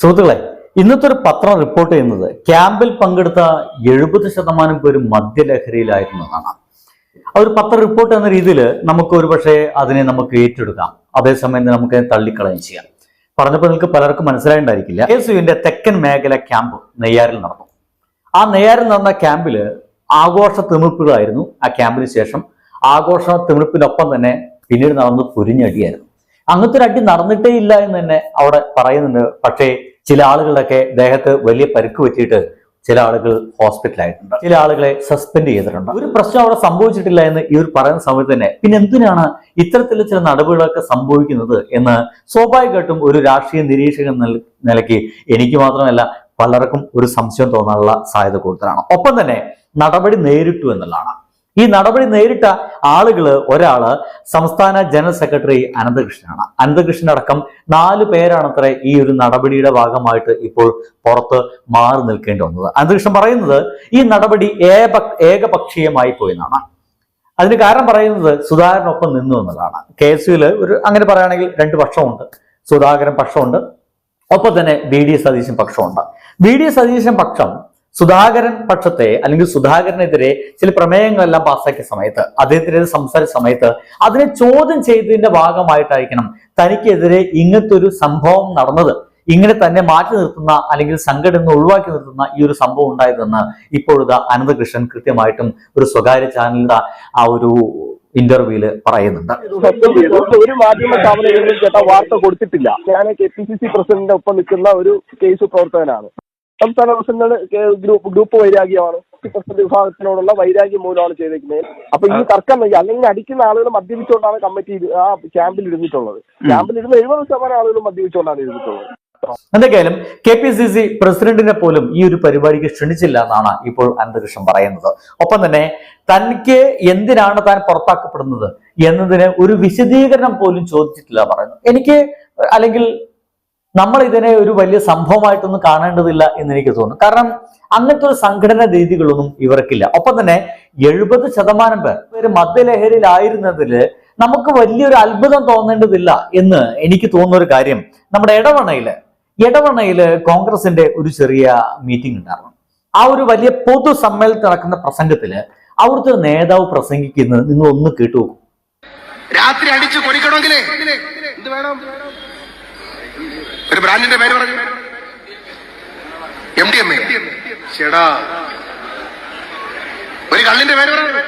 സുഹൃത്തുക്കളെ ഇന്നത്തെ ഒരു പത്രം റിപ്പോർട്ട് ചെയ്യുന്നത് ക്യാമ്പിൽ പങ്കെടുത്ത എഴുപത് ശതമാനം പേരും മദ്യലഹരിയിലായിരുന്നതാണ് ആ ഒരു പത്ര റിപ്പോർട്ട് എന്ന രീതിയിൽ നമുക്ക് ഒരു പക്ഷേ അതിനെ നമുക്ക് ഏറ്റെടുക്കാം. അതേസമയം തന്നെ നമുക്ക് തള്ളിക്കളയും ചെയ്യാം. പറഞ്ഞപ്പോൾ നിങ്ങൾക്ക് പലർക്കും മനസ്സിലായിട്ടുണ്ടായിരിക്കില്ല. കെ എസ് യുവിന്റെ തെക്കൻ മേഖല ക്യാമ്പ് നെയ്യാറിൽ നടന്നു. ആ നെയ്യാറിൽ നടന്ന ക്യാമ്പിൽ ആഘോഷ തിമിർപ്പുകളായിരുന്നു ആ ക്യാമ്പിന് ശേഷം. ആഘോഷ തിമിർപ്പിനൊപ്പം തന്നെ പിന്നീട് നടന്നത് പൊരിഞ്ഞടിയായിരുന്നു. അങ്ങനത്തെ ഒരു അടി നടന്നിട്ടേ ഇല്ല എന്ന് തന്നെ അവിടെ പറയുന്നുണ്ട്. പക്ഷേ ചില ആളുകളുടെയൊക്കെ ദേഹത്ത് വലിയ പരുക്ക് പറ്റിയിട്ട് ചില ആളുകൾ ഹോസ്പിറ്റലായിട്ടുണ്ട് ചില ആളുകളെ സസ്പെൻഡ് ചെയ്തിട്ടുണ്ട്. ഒരു പ്രശ്നം അവിടെ സംഭവിച്ചിട്ടില്ല എന്ന് ഇവർ പറയുന്ന സമയത്ത് തന്നെ. പിന്നെ എന്തിനാണ് ഇത്തരത്തിലുള്ള ചില നടപടികളൊക്കെ സംഭവിക്കുന്നത് എന്ന് സ്വാഭാവികമായിട്ടും ഒരു രാഷ്ട്രീയ നിരീക്ഷകൻ നിലയ്ക്ക് എനിക്ക് മാത്രമല്ല പലർക്കും ഒരു സംശയം തോന്നാനുള്ള സാധ്യത കൂടുതലാണ്. ഒപ്പം തന്നെ നടപടി നേരിട്ടു എന്നുള്ളതാണ്. ഈ നടപടി നേരിട്ട ആളുകൾ ഒരാൾ സംസ്ഥാന ജനറൽ സെക്രട്ടറി അനന്തകൃഷ്ണനാണ്. അനന്തകൃഷ്ണൻ അടക്കം നാല് പേരാണത്രേ ഈ ഒരു നടപടിയുടെ ഭാഗമായിട്ട് ഇപ്പോൾ പുറത്ത് മാറി നിൽക്കേണ്ടി വന്നത്. അനന്തകൃഷ്ണൻ പറയുന്നത് ഈ നടപടി ഏക ഏകപക്ഷീയമായി പോയെന്നാണ്. അതിന് കാരണം പറയുന്നത് സുധാകരനൊപ്പം നിന്നു എന്നതാണ്. കെ എസ് യുവിൽ ഒരു അങ്ങനെ പറയുകയാണെങ്കിൽ രണ്ട് പക്ഷമുണ്ട് സുധാകരൻ പക്ഷമുണ്ട് ഒപ്പം തന്നെ ബി ഡി എസ് സതീശൻ പക്ഷമുണ്ട് ബി ഡി എസ് സതീശൻ പക്ഷം സുധാകരൻ പക്ഷത്തെ അല്ലെങ്കിൽ സുധാകരനെതിരെ ചില പ്രമേയങ്ങളെല്ലാം പാസ്സാക്കിയ സമയത്ത് അദ്ദേഹത്തിനെതിരെ സംസാരിച്ച സമയത്ത് അതിനെ ചോദ്യം ചെയ്തതിന്റെ ഭാഗമായിട്ടായിരിക്കണം തനിക്കെതിരെ ഇങ്ങനത്തെ ഒരു സംഭവം നടന്നത്. ഇങ്ങനെ തന്നെ മാറ്റി നിർത്തുന്ന അല്ലെങ്കിൽ സംഘടന ഒഴിവാക്കി നിർത്തുന്ന ഈ ഒരു സംഭവം ഉണ്ടായതെന്ന് ഇപ്പോഴത്തെ അനന്തകൃഷ്ണൻ കൃത്യമായിട്ടും ഒരു സ്വകാര്യ ചാനലിന്റെ ആ ഒരു ഇന്റർവ്യൂൽ പറയുന്നുണ്ട്. ഒരു മാധ്യമ സ്ഥാപനങ്ങളിലും ചേട്ടാ വാർത്ത കൊടുത്തിട്ടില്ല. ഞാൻ കെ പി സി സി പ്രസിഡന്റിന്റെ ഒപ്പം നിൽക്കുന്ന ഒരു കേസ് പ്രവർത്തകനാണ്. സംസ്ഥാന പ്രസിഡന്റ് ഗ്രൂപ്പ് ഗ്രൂപ്പ് വൈരാഗ്യമാണ്. പ്രസിഡന്റ് വിഭാഗത്തിനോടുള്ള വൈരാഗ്യം മൂലമാണ് ചെയ്തേക്കുന്നത്. അപ്പൊ ഈ തർക്കം അല്ലെങ്കിൽ അടിക്കുന്ന ആളുകൾ മദ്യപിച്ചുകൊണ്ടാണ് കമ്മിറ്റി ആ ക്യാമ്പിൽ ഇരുന്നിട്ടുള്ളത്. ക്യാമ്പിൽ ഇരുന്ന എഴുപത് ശതമാനം ആളുകൾ മദ്യപിച്ചുകൊണ്ടാണ് ഇരുന്നിട്ടുള്ളത്. എന്തൊക്കെയായാലും കെ പി സി സി പ്രസിഡന്റിനെ പോലും ഈ ഒരു പരിപാടിക്ക് ക്ഷണിച്ചില്ല എന്നാണ് ഇപ്പോൾ അനന്തകൃഷ്ണൻ പറയുന്നത്. ഒപ്പം തന്നെ തനിക്ക് എന്തിനാണ് താൻ പുറത്താക്കപ്പെടുന്നത് എന്നതിന് ഒരു വിശദീകരണം പോലും ചോദിച്ചിട്ടില്ല പറയുന്നു. എനിക്ക് അല്ലെങ്കിൽ നമ്മൾ ഇതിനെ ഒരു വലിയ സംഭവമായിട്ടൊന്നും കാണേണ്ടതില്ല എന്ന് എനിക്ക് തോന്നുന്നു. കാരണം അങ്ങനത്തെ ഒരു സംഘടന രീതികളൊന്നും ഇവർക്കില്ല. ഒപ്പം തന്നെ എഴുപത് ശതമാനം പേർ ഒരു മദ്യലഹരിയിലായിരുന്നതിൽ നമുക്ക് വലിയൊരു അത്ഭുതം തോന്നേണ്ടതില്ല എന്ന് എനിക്ക് തോന്നുന്ന ഒരു കാര്യം നമ്മുടെ ഇടവണയിൽ ഇടവണയിൽ കോൺഗ്രസിന്റെ ഒരു ചെറിയ മീറ്റിംഗ് ഉണ്ടായിരുന്നു. ആ ഒരു വലിയ പൊതു സമ്മേളനത്തിൽ നടക്കുന്ന പ്രസംഗത്തിൽ അവിടുത്തെ നേതാവ് പ്രസംഗിക്കുന്നത് നിങ്ങൾ ഒന്ന് കേട്ടു. രാത്രി അടിച്ചു കൊടുക്കണമെങ്കിൽ വേണം? ഒരു ബ്രാൻഡിന്റെ പേര് പറഞ്ഞു. എം ഡി എം എ ചേടാ. ഒരു കള്ളിന്റെ പേര് പറഞ്ഞു.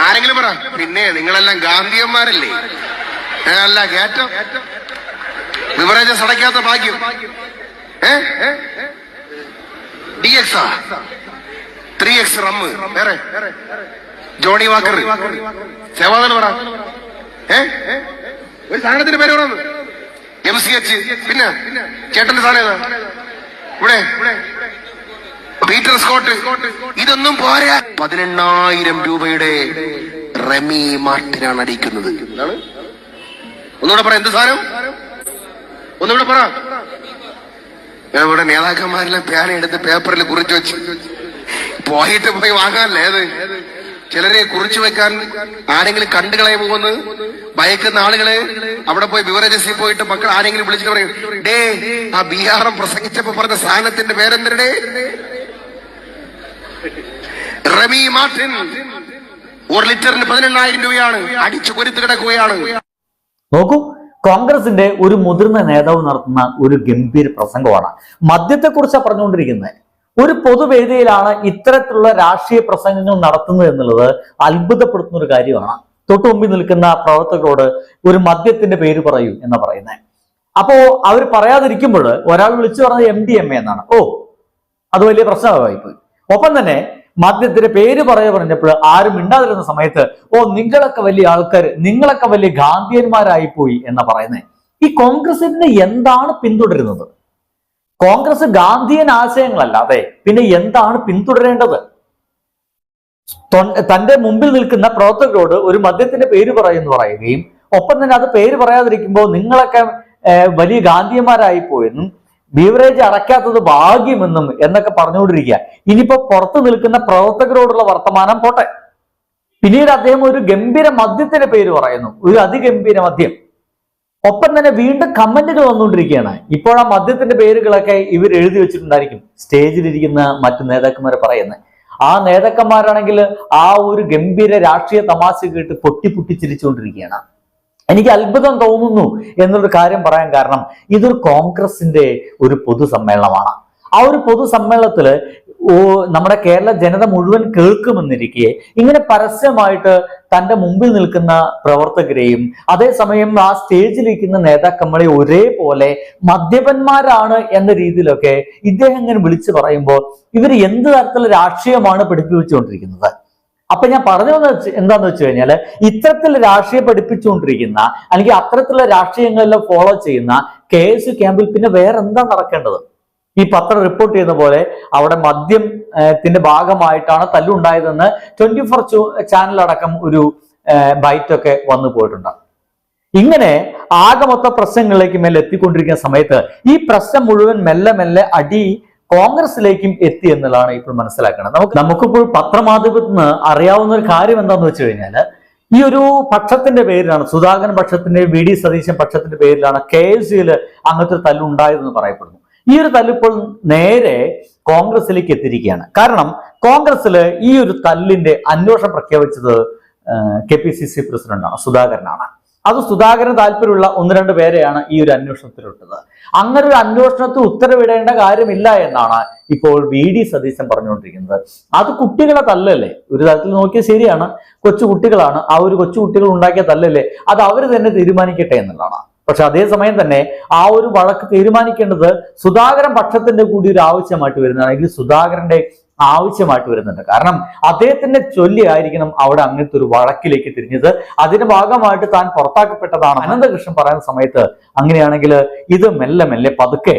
ആരെങ്കിലും പറ. പിന്നെ നിങ്ങളെല്ലാം ഗാന്ധിയന്മാരല്ലേ? അല്ല കേറ്റം ബിവറേജസ് അടയ്ക്കാത്ത ഭാഗ്യം. ഏ? D X three X rum വേറെ? Johnnie Walker. സേവാദന പറ. ഏ? ഒരു സാധനത്തിന്റെ പേര് പറഞ്ഞു എം സി എച്ച് പിന്നെ ചേട്ടന്റെ സാധനം ഏതാ? ഇവിടെ. പീറ്റർ സ്കോട്ട് ഇതൊന്നും പോരാ. പതിനെണ്ണായിരം രൂപയുടെ റമി മാർട്ടിനാണ് അടിക്കുന്നത്. ഒന്നുകൂടെ പറ എന്ത് സാധനം? ഒന്നുകൂടെ പറ. ഞാൻ ഇവിടെ നേതാക്കന്മാരെല്ലാം പേന എടുത്ത് പേപ്പറിൽ കുറിച്ച് വെച്ച് പോയിട്ട് പോയി വാങ്ങാനല്ലേ അത്? ചിലരെ കുറിച്ചു വെക്കാൻ ആരെങ്കിലും കണ്ടുകളെ പോകുന്നത്? ഭയക്കുന്ന ആളുകളെ അവിടെ പോയി ബിവറേജസിൽ പോയിട്ട് മക്കൾ ആരെങ്കിലും വിളിച്ചിട്ട് പറയും ഡേ ആ ബിഹാറം പ്രസംഗിച്ചപ്പോ പറഞ്ഞ സാധനത്തിന്റെ പേരെന്തരടേ റമി മാർട്ടിൻ ഒരു ലിറ്ററിന് പതിനെണ്ണായിരം രൂപയാണ് അടിച്ചു കൊരുത്ത് കിടക്കുകയാണ്. നോക്കൂ കോൺഗ്രസിന്റെ ഒരു മുതിർന്ന നേതാവ് നടത്തുന്ന ഒരു ഗംഭീര പ്രസംഗമാണ്. മദ്യത്തെക്കുറിച്ചാണ് പറഞ്ഞുകൊണ്ടിരിക്കുന്നത്. ഒരു പൊതുവേദിയിലാണ് ഇത്തരത്തിലുള്ള രാഷ്ട്രീയ പ്രസംഗങ്ങൾ നടത്തുന്നത് എന്നുള്ളത് അത്ഭുതപ്പെടുത്തുന്ന ഒരു കാര്യമാണ്. തൊട്ടു മുമ്പിൽ നിൽക്കുന്ന പ്രവർത്തകരോട് ഒരു മദ്യത്തിന്റെ പേര് പറയൂ എന്ന് പറയുന്നത് അപ്പോ അവർ പറയാതിരിക്കുമ്പോൾ ഒരാൾ വിളിച്ചു പറഞ്ഞത് എം ഡി എം എ എന്നാണ്. ഓ അത് വലിയ പ്രശ്നമായിപ്പോയി. ഒപ്പം തന്നെ മദ്യത്തിന്റെ പേര് പറയാ പറഞ്ഞപ്പോൾ ആരും മിണ്ടാതിരുന്ന സമയത്ത് ഓ നിങ്ങളൊക്കെ വലിയ ആൾക്കാർ നിങ്ങളൊക്കെ വലിയ ഗാന്ധിയന്മാരായി പോയി എന്ന് പറയുന്നത് ഈ കോൺഗ്രസിന് എന്താണ് പിന്തുടരുന്നത്? കോൺഗ്രസ് ഗാന്ധിയൻ ആശയങ്ങളല്ലാതെ പിന്നെ എന്താണ് പിന്തുടരേണ്ടത്? തന്റെ മുമ്പിൽ നിൽക്കുന്ന പ്രവർത്തകരോട് ഒരു മദ്യത്തിന്റെ പേര് പറയുമെന്ന് പറയുകയും ഒപ്പം തന്നെ അത് പേര് പറയാതിരിക്കുമ്പോൾ നിങ്ങളൊക്കെ വലിയ ഗാന്ധിയന്മാരായി പോയെന്നും ബീവറേജ് അടയ്ക്കാത്തത് ഭാഗ്യമെന്നും എന്നൊക്കെ പറഞ്ഞുകൊണ്ടിരിക്കുക. ഇനിയിപ്പോ പുറത്തു നിൽക്കുന്ന പ്രവർത്തകരോടുള്ള വർത്തമാനം പോട്ടെ. പിന്നീട് അദ്ദേഹം ഒരു ഗംഭീര മദ്യത്തിന്റെ പേര് പറയുന്നു. ഒരു അതിഗംഭീര മദ്യം. ഒപ്പം തന്നെ വീണ്ടും കമന്റുകൾ വന്നുകൊണ്ടിരിക്കുകയാണ്. ഇപ്പോൾ ആ മദ്യത്തിന്റെ പേരുകളൊക്കെ ഇവർ എഴുതി വെച്ചിട്ടുണ്ടായിരിക്കും. സ്റ്റേജിലിരിക്കുന്ന മറ്റു നേതാക്കന്മാരെ പറയുന്നത്. ആ നേതാക്കന്മാരാണെങ്കിൽ ആ ഒരു ഗംഭീര രാഷ്ട്രീയ തമാശ കേട്ട് പൊട്ടി ചിരിച്ചുകൊണ്ടിരിക്കുകയാണ് എനിക്ക് അത്ഭുതം തോന്നുന്നു എന്നൊരു കാര്യം പറയാൻ കാരണം ഇതൊരു കോൺഗ്രസിന്റെ ഒരു പൊതുസമ്മേളനമാണ്. ആ ഒരു പൊതുസമ്മേളനത്തിൽ നമ്മുടെ കേരള ജനത മുഴുവൻ കേൾക്കുമെന്നിരിക്കെ ഇങ്ങനെ പരസ്യമായിട്ട് തന്റെ മുമ്പിൽ നിൽക്കുന്ന പ്രവർത്തകരെയും അതേസമയം ആ സ്റ്റേജിലിരിക്കുന്ന നേതാക്കന്മാരെ ഒരേപോലെ മദ്യപന്മാരാണ് എന്ന രീതിയിലൊക്കെ ഇദ്ദേഹം ഇങ്ങനെ വിളിച്ചു പറയുമ്പോൾ ഇവർ എന്ത് തരത്തിലുള്ള രാഷ്ട്രീയമാണ് പഠിപ്പിച്ചുകൊണ്ടിരിക്കുന്നത്? അപ്പൊ ഞാൻ പറഞ്ഞു വന്ന എന്താന്ന് വെച്ച് കഴിഞ്ഞാൽ ഇത്തരത്തിൽ രാഷ്ട്രീയം പഠിപ്പിച്ചുകൊണ്ടിരിക്കുന്ന അല്ലെങ്കിൽ അത്തരത്തിലുള്ള രാഷ്ട്രീയങ്ങളെല്ലാം ഫോളോ ചെയ്യുന്ന കെ എസ് യു ക്യാമ്പിൽ പിന്നെ വേറെ എന്താ നടക്കേണ്ടത്? ഈ പത്രം റിപ്പോർട്ട് ചെയ്യുന്ന പോലെ അവിടെ മദ്യം ത്തിന്റെ ഭാഗമായിട്ടാണ് തല്ലുണ്ടായതെന്ന് ട്വന്റി ഫോർ ചാനൽ അടക്കം ഒരു ബൈറ്റൊക്കെ വന്നു പോയിട്ടുണ്ട്. ഇങ്ങനെ ആകമൊത്ത പ്രശ്നങ്ങളിലേക്ക് മേലെ എത്തിക്കൊണ്ടിരിക്കുന്ന സമയത്ത് ഈ പ്രശ്നം മുഴുവൻ മെല്ലെ മെല്ലെ അടി കോൺഗ്രസിലേക്കും എത്തി എന്നുള്ളതാണ് ഇപ്പോൾ മനസ്സിലാക്കുന്നത് നമുക്ക് നമുക്കിപ്പോൾ പത്രമാധ്യമത്തിൽ നിന്ന് അറിയാവുന്ന ഒരു കാര്യം എന്താന്ന് വെച്ച് കഴിഞ്ഞാൽ ഈ ഒരു പക്ഷത്തിന്റെ പേരിലാണ് സുധാകരൻ പക്ഷത്തിന്റെ വി ഡി സതീശൻ പക്ഷത്തിന്റെ പേരിലാണ് കെ എസ് സിയിൽ അങ്ങനത്തെ ഒരു തല്ലുണ്ടായതെന്ന് പറയപ്പെടുന്നു ഈ ഒരു തല്ലിപ്പോൾ നേരെ കോൺഗ്രസിലേക്ക് എത്തിയിരിക്കുകയാണ്. കാരണം കോൺഗ്രസ്സിൽ ഈ ഒരു തല്ലിന്റെ അന്വേഷണം പ്രഖ്യാപിച്ചത് കെ പി സി സി പ്രസിഡന്റാണ് സുധാകരനാണ്. അത് സുധാകരന് താല്പര്യമുള്ള ഒന്ന് രണ്ട് പേരെയാണ് ഈ ഒരു അന്വേഷണത്തിലിട്ടത്. അങ്ങനെ ഒരു അന്വേഷണത്തിൽ ഉത്തരവിടേണ്ട കാര്യമില്ല എന്നാണ് ഇപ്പോൾ വി ഡി സതീശൻ പറഞ്ഞുകൊണ്ടിരിക്കുന്നത്. അത് കുട്ടികളെ തല്ലല്ലേ? ഒരു തരത്തിൽ നോക്കിയാൽ ശരിയാണ്. കൊച്ചു കുട്ടികളാണ് ആ ഒരു കൊച്ചു കുട്ടികൾ ഉണ്ടാക്കിയ തല്ലല്ലേ? അത് അവർ തന്നെ തീരുമാനിക്കട്ടെ എന്നുള്ളതാണ്. പക്ഷെ അതേസമയം തന്നെ ആ ഒരു വഴക്ക് തീരുമാനിക്കേണ്ടത് സുധാകരൻ പക്ഷത്തിന്റെ കൂടി ഒരു ആവശ്യമായിട്ട് വരുന്നതാണ്. അല്ലെങ്കിൽ സുധാകരന്റെ ആവശ്യമായിട്ട് വരുന്നുണ്ട്. കാരണം അദ്ദേഹത്തിന്റെ ചൊല്ലിയായിരിക്കണം അവിടെ അങ്ങനത്തെ ഒരു വഴക്കിലേക്ക് തിരിഞ്ഞത്. അതിന്റെ ഭാഗമായിട്ട് താൻ പുറത്താക്കപ്പെട്ടതാണ്. അനന്തകൃഷ്ണൻ പറയുന്ന സമയത്ത് അങ്ങനെയാണെങ്കിൽ ഇത് മെല്ലെ മെല്ലെ പതുക്കെ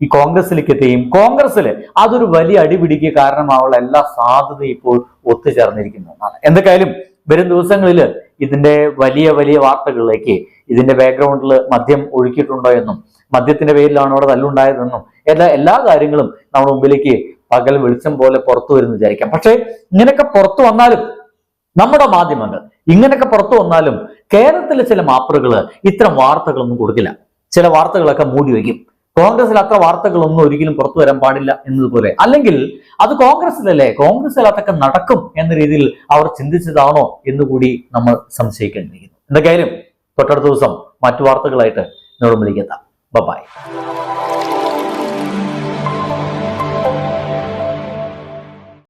ഈ കോൺഗ്രസിലേക്ക് എത്തുകയും കോൺഗ്രസ്സിൽ അതൊരു വലിയ അടിപിടിക്ക് കാരണമാവുള്ള എല്ലാ സാധ്യതയും ഇപ്പോൾ ഒത്തുചേർന്നിരിക്കുന്നതാണ് എന്തൊക്കെയായാലും വരും ദിവസങ്ങളിൽ ഇതിന്റെ വലിയ വലിയ വാർത്തകളിലേക്ക് ഇതിന്റെ ബാക്ക്ഗ്രൗണ്ടിൽ മദ്യം ഒഴുക്കിയിട്ടുണ്ടോ എന്നും മദ്യത്തിന്റെ പേരിലാണ് അവിടെ തല്ലുണ്ടായതെന്നും എല്ലാ എല്ലാ കാര്യങ്ങളും നമ്മുടെ മുമ്പിലേക്ക് പകൽ വെളിച്ചം പോലെ പുറത്തു വരുന്നു വിചാരിക്കാം. പക്ഷേ ഇങ്ങനെയൊക്കെ പുറത്തു വന്നാലും നമ്മുടെ മാധ്യമങ്ങൾ ഇങ്ങനെയൊക്കെ പുറത്തു വന്നാലും കേരളത്തിലെ ചില മാപ്പറുകൾ ഇത്തരം വാർത്തകളൊന്നും കൊടുക്കില്ല. ചില വാർത്തകളൊക്കെ മൂടി വയ്ക്കും. കോൺഗ്രസിൽ അത്ര വാർത്തകളൊന്നും ഒരിക്കലും പുറത്തു വരാൻ പാടില്ല എന്നതുപോലെ. അല്ലെങ്കിൽ അത് കോൺഗ്രസിലല്ലേ കോൺഗ്രസിൽ അതൊക്കെ നടക്കും എന്ന രീതിയിൽ അവർ ചിന്തിച്ചതാണോ എന്നുകൂടി നമ്മൾ സംശയിക്കേണ്ടിയിരിക്കുന്നു. എന്തൊക്കെയായാലും തൊട്ടടുത്ത ദിവസം മറ്റു വാർത്തകളായിട്ട് നിങ്ങളും വിളിക്കെത്താം ബൈ.